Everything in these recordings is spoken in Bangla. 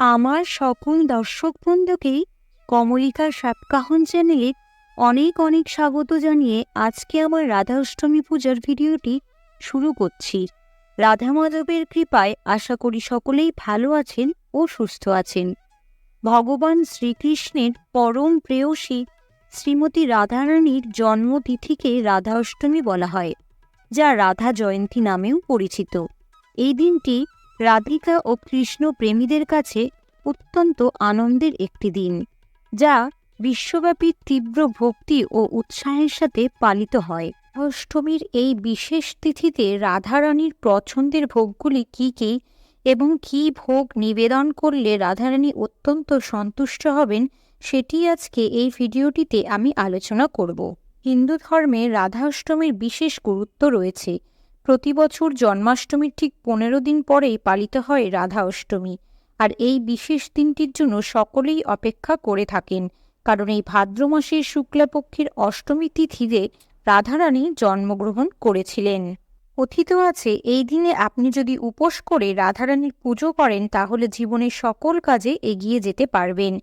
আমার সকল দর্শক বন্ধুকেই কমলিকার সাতকাহন চ্যানেলে অনেক অনেক স্বাগত জানিয়ে আজকে আমার রাধা অষ্টমী পূজার ভিডিওটি শুরু করছি। রাধা মাধবের কৃপায় আশা করি সকলেই ভালো আছেন ও সুস্থ আছেন। ভগবান শ্রীকৃষ্ণের পরম প্রেয়সী শ্রীমতী রাধারানীর জন্মতিথিকে রাধা অষ্টমী বলা হয়। যা রাধা জয়ন্তী নামেও পরিচিত। এই দিনটি রাধিকা ও কৃষ্ণ প্রেমীদের কাছে অত্যন্ত আনন্দের একটি দিন, যা বিশ্বব্যাপী তীব্র ভক্তি ও উৎসাহের সাথে পালিত হয়। অষ্টমীর এই বিশেষ তিথিতে রাধারানীর পছন্দের ভোগগুলি কী কী এবং কী ভোগ নিবেদন করলে রাধারানী অত্যন্ত সন্তুষ্ট হবেন, সেটি আজকে এই ভিডিওটিতে আমি আলোচনা করব। হিন্দু ধর্মে রাধা অষ্টমীর বিশেষ গুরুত্ব রয়েছে। প্রতি বছর জন্মাষ্টমীর ঠিক পনেরো দিন পরেই পালিত হয় রাধা অষ্টমী আর এই বিশেষ দিনটির জন্য সকলেই অপেক্ষা করে থাকেন। কারণ এই ভাদ্র মাসের শুক্লাপক্ষের অষ্টমী তিথিতে রাধারানী জন্মগ্রহণ করেছিলেন। কথিত আছে, এই দিনে আপনি যদি উপোস করে রাধারানীর পুজো করেন, তাহলে জীবনের সকল কাজে এগিয়ে যেতে পারবেন।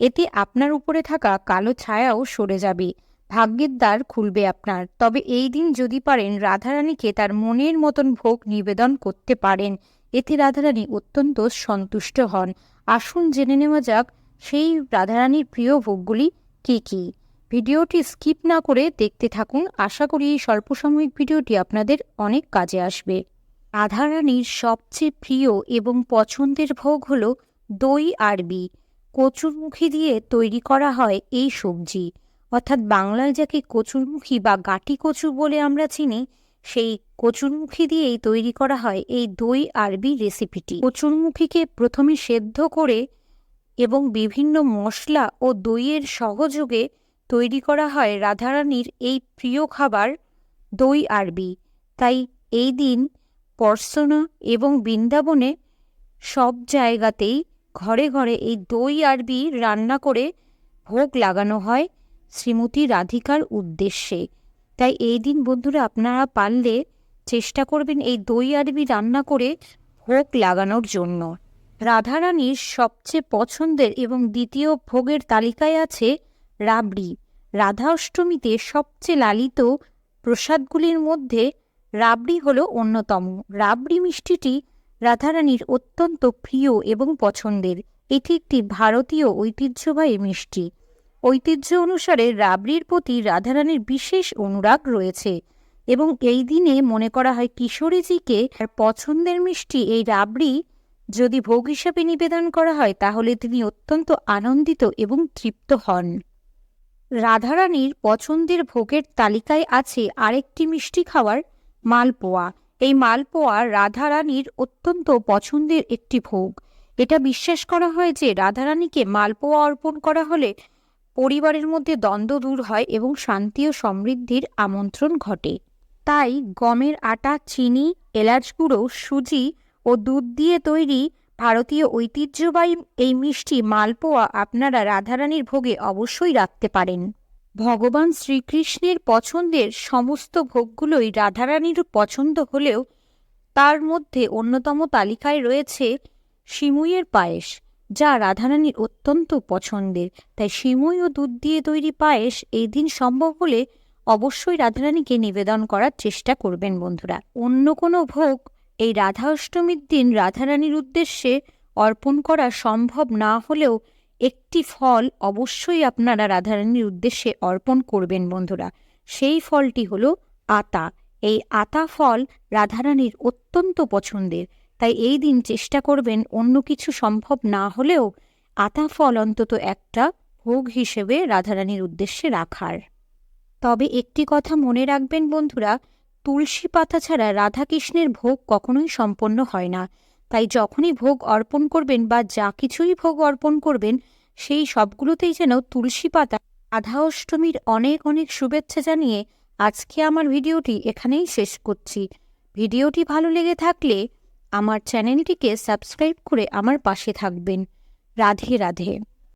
এতে আপনার উপরে থাকা কালো ছায়াও সরে যাবে। ভাগ্যের দ্বার খুলবে আপনার। তবে এই দিন যদি পারেন, রাধারানীকে তার মনের মতন ভোগ নিবেদন করতে পারেন। এতে রাধারানী অত্যন্ত সন্তুষ্ট হন। আসুন জেনে নেওয়া যাক, সেই রাধারানীর প্রিয় ভোগগুলি কী কী? ভিডিওটি স্কিপ না করে দেখতে থাকুন। আশা করি এই স্বল্পসাময়িক ভিডিওটি আপনাদের অনেক কাজে আসবে। রাধারানীর সবচেয়ে প্রিয় এবং পছন্দের ভোগ হল দই আরবি কচুরমুখী দিয়ে তৈরি করা হয় এই সবজি। অর্থাৎ বাংলায় যাকে কচুরমুখী বা গাটি কচু বলে আমরা চিনি, সেই কচুরমুখী দিয়েই তৈরি করা হয় এই দই আরবি রেসিপিটি। কচুরমুখীকে প্রথমে সেদ্ধ করে এবং বিভিন্ন মশলা ও দইয়ের সহযোগে তৈরি করা হয় রাধারানীর এই প্রিয় খাবার দই আরবি। তাই এই দিন পর্সনা এবং বৃন্দাবনে সব জায়গাতেই ঘরে ঘরে এই দই আরবি রান্না করে ভোগ লাগানো হয়। শ্রীমতী রাধিকার উদ্দেশ্যে। তাই এই দিন বন্ধুরা আপনারা পারলে চেষ্টা করবেন এই দই আরবি রান্না করে ভোগ লাগানোর জন্য। রাধারানীর সবচেয়ে পছন্দের এবং দ্বিতীয় ভোগের তালিকায় আছে রাবড়ি। রাধা অষ্টমীতে সবচেয়ে লালিত প্রসাদগুলির মধ্যে রাবড়ি হল অন্যতম। রাবড়ি মিষ্টিটি রাধারানীর অত্যন্ত প্রিয় এবং পছন্দের। এটি একটি ভারতীয় ঐতিহ্যবাহী মিষ্টি। ঐতিহ্য অনুসারে রাবড়ির প্রতি রাধারানীর বিশেষ অনুরাগ রয়েছে এবং এই দিনে মনে করা হয় কিশোরীজিকে তার পছন্দের মিষ্টি এই রাবড়ি যদি ভোগ হিসাবে নিবেদন করা হয়, তাহলে তিনি অত্যন্ত আনন্দিত এবং তৃপ্ত হন। রাধারানীর পছন্দের ভোগের তালিকায় আছে আরেকটি মিষ্টি খাওয়ার মালপোয়া। এই মালপোয়া রাধারানীর অত্যন্ত পছন্দের একটি ভোগ। এটা বিশ্বাস করা হয় যে রাধারানীকে মালপোয়া অর্পণ করা হলে পরিবারের মধ্যে দ্বন্দ্ব দূর হয় এবং শান্তি ও সমৃদ্ধির আমন্ত্রণ ঘটে। তাই গমের আটা, চিনি, এলাচ গুঁড়ো, সুজি ও দুধ দিয়ে তৈরি ভারতীয় ঐতিহ্যবাহী এই মিষ্টি মালপোয়া আপনারা রাধারানীর ভোগে অবশ্যই রাখতে পারেন। ভগবান শ্রীকৃষ্ণের পছন্দের সমস্ত ভোগগুলোই রাধারানীর পছন্দ হলেও তার মধ্যে অন্যতম তালিকায় রয়েছে সিমুইয়ের পায়েস। যা রাধারানীর অত্যন্ত পছন্দের। তাই সিমুই ও দুধ দিয়ে তৈরি পায়েস এই দিন সম্ভব হলে অবশ্যই রাধারানীকে নিবেদন করার চেষ্টা করবেন বন্ধুরা। অন্য কোনো ভোগ এই রাধা অষ্টমীর দিন রাধারানীর উদ্দেশ্যে অর্পণ করা সম্ভব না হলেও একটি ফল অবশ্যই আপনারা রাধারানীর উদ্দেশ্যে অর্পণ করবেন বন্ধুরা। সেই ফলটি হলো আতা। এই আতা ফল রাধারানীর অত্যন্ত পছন্দের। তাই এই দিন চেষ্টা করবেন অন্য কিছু সম্ভব না হলেও আতা ফল অন্তত একটা ভোগ হিসেবে রাধারানীর উদ্দেশ্যে রাখার। তবে একটি কথা মনে রাখবেন বন্ধুরা, তুলসী পাতা ছাড়া রাধাকৃষ্ণের ভোগ কখনোই সম্পন্ন হয় না। তাই যখনই ভোগ অর্পণ করবেন বা যা কিছুই ভোগ অর্পণ করবেন, সেই সবগুলোতেই যেন তুলসী পাতা আধা অষ্টমীর অনেক অনেক শুভেচ্ছা জানিয়ে আজকে আমার ভিডিওটি এখানেই শেষ করছি। ভিডিওটি ভালো লেগে থাকলে আমার চ্যানেলটিকে সাবস্ক্রাইব করে আমার পাশে থাকবেন। রাধে রাধে।